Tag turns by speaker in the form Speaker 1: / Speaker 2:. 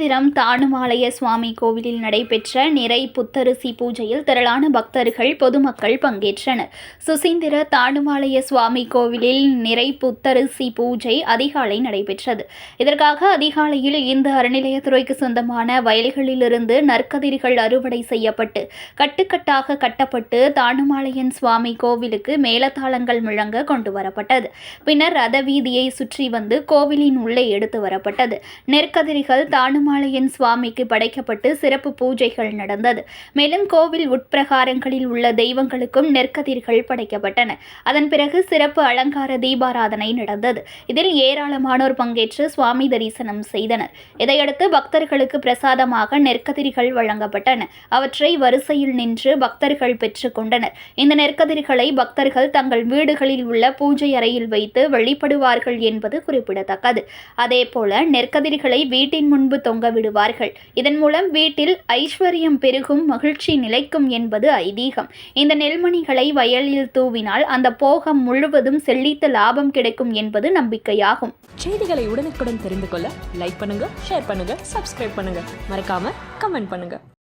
Speaker 1: சுசீந்திரம் தானுமாலய சுவாமி கோவிலில் நடைபெற்ற நிறை புத்தரிசி பூஜையில் திரளான பக்தர்கள் பொதுமக்கள் பங்கேற்றனர். சுசீந்திர தானுமாலய சுவாமி கோவிலில் நிறை புத்தரிசி பூஜை அதிகாலை நடைபெற்றது. இதற்காக அதிகாலையில் இந்த அறநிலையத்துறைக்கு சொந்தமான வயல்களிலிருந்து நற்கதிர்கள் அறுவடை செய்யப்பட்டு கட்டுக்கட்டாக கட்டப்பட்டு தானுமாலையன் சுவாமி கோவிலுக்கு மேலதாளங்கள் முழங்க கொண்டு வரப்பட்டது. பின்னர் ரத வீதியை சுற்றி வந்து கோவிலின் உள்ளே எடுத்து வரப்பட்டது. நெற்கதிரிகள் தானுமா தானுமாலையன் சுவாமிக்கு படைக்கப்பட்டு சிறப்பு பூஜைகள் நடந்தது. மேலும் கோவில் உட்பிரகாரங்களில் உள்ள தெய்வங்களுக்கும் நெற்கதிர்கள் படைக்கப்பட்டன. அதன் பிறகு சிறப்பு அலங்கார தீபாராதனை நடந்தது. இதில் ஏராளமானோர் பங்கேற்று சுவாமி தரிசனம் செய்தனர். இதையடுத்து பக்தர்களுக்கு பிரசாதமாக நெற்கதிரிகள் வழங்கப்பட்டன. அவற்றை வரிசையில் நின்று பக்தர்கள் பெற்றுக்கொண்டனர் இந்த நெற்கதிர்களை பக்தர்கள் தங்கள் வீடுகளில் உள்ள பூஜை அறையில் வைத்து வழிபடுவார்கள் என்பது குறிப்பிடத்தக்கது. அதேபோல நெற்கதிர்களை வீட்டின் முன்பு தொங்க விடுவார்கள். இதன் மூலம் வீட்டில் ஐஸ்வர்யம் பெருகும் மகிழ்ச்சி நிலைக்கும் என்பது ஐதீகம். இந்த நெல்மணிகளை வயலில் தூவினால் அந்த போகம் முழுவதும் செல்லித்த லாபம் கிடைக்கும் என்பது நம்பிக்கையாகும்.
Speaker 2: செய்திகளை உடனுக்குடன் தெரிந்து கொள்ள லைக் பண்ணுங்க ஷேர் பண்ணுங்க சப்ஸ்கிரைப் பண்ணுங்க. மறக்காம கமெண்ட் பண்ணுங்க.